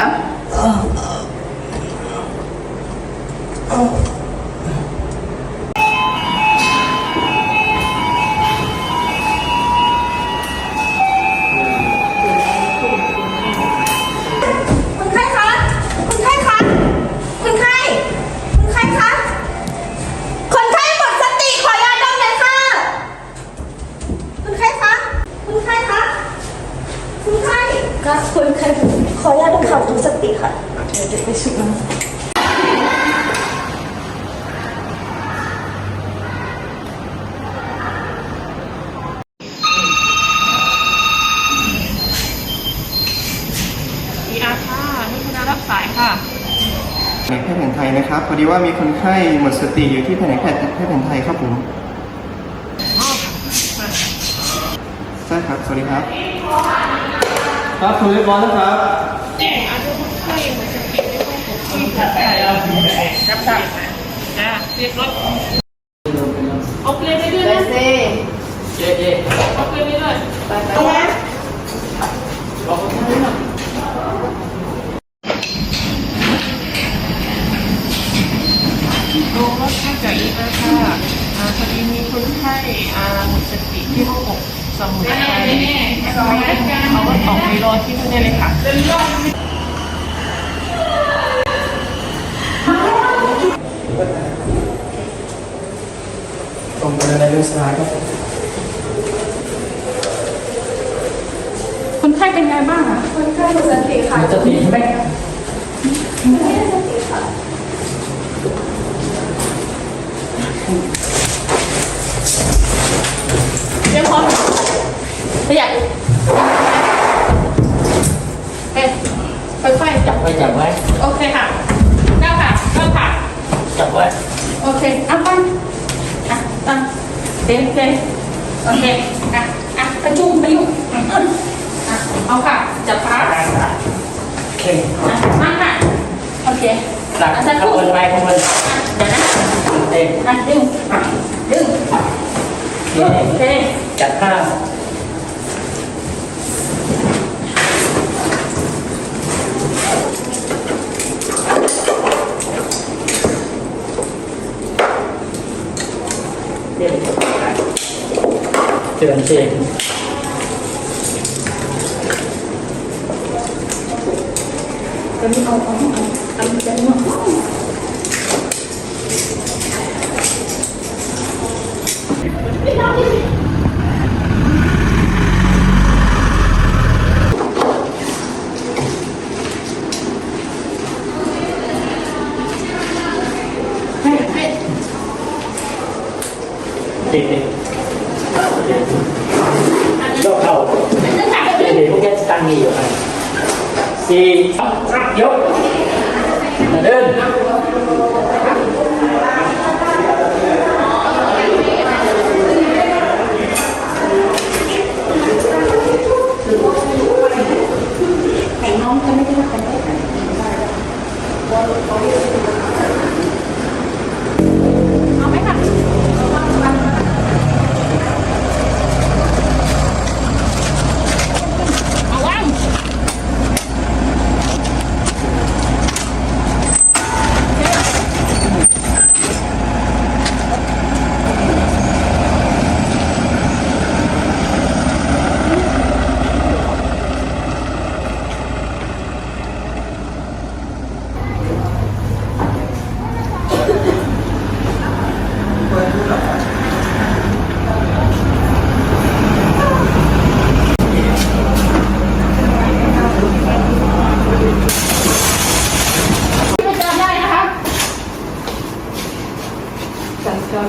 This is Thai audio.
คนไข้คะคนไข้คะคนไข้คนไข้คะคนไข้หมดสติขอยาดมหน่อยค่ะคนไข้คะคนไข้คะคนไข้ก็คนไข้ ขอยาดมขับทุกสติค่ะ เดี๋ยวจะไปชุบน้ำพีอาร์ค่ะนี่คุณรับสายค่ะแผนกแพทย์แผนไทยนะครับพอดีว่ามีคนไข้หมดสติอยู่ที่แผนกแพทย์แพทย์แผนไทยครับผมใช่ครับสวัสดีครับ ครับคุณเรียบร้อยแล้วครับอาจจะคนไข้หมดสติในห้องผมที่ผ่าตัดรับทราบจ้าเรียกรถเอาเปลนไปด้วยนะเอาเปลนไปด้วยโรงรถข้าจากอีอาค่ะอ่า พอดีมีคนไข้อ่าหมดสติที่ห้องอกสมุนไพรเขาก็ออกไปรอที่นู่นได้เลยค่ะตรงไปในเรื่องสไลด์ครับคนไข้เป็นไงบ้างอะคนไข้หมดสติค่ะสติใช่ไหมไม่ได้สติค่ะเตรี ขยับเอ๊ะค่อยๆจับไว้จับไว้โอเคค่ะก้าวค่ะก้าวค่ะ จับไว้โอเคอะตั้งอะตั้งเต็มเต็มโอเค อะ อะกระจุมไปยุ่งอะอะเอาค่ะ จับขาอะโอเคนั่งค่ะ โอเคหลักอาจารย์ขพูบดวนไปขบวนอะเดี๋ยวนะ เต็มอะดึง ดึง โอเคโอเคจัดข้าว เตือนเสียงตอนนี้เอาเอาเอาเอาจะนว ติดติดยกเข่าเดี๋ยวพวกแกจะตั้งนี่อยู่ครับสี่ยกเดิน ไอ้น้องจะไม่ได้ทำได้เอาไหมค่ะเอาวาง ไม่จำได้นะคะ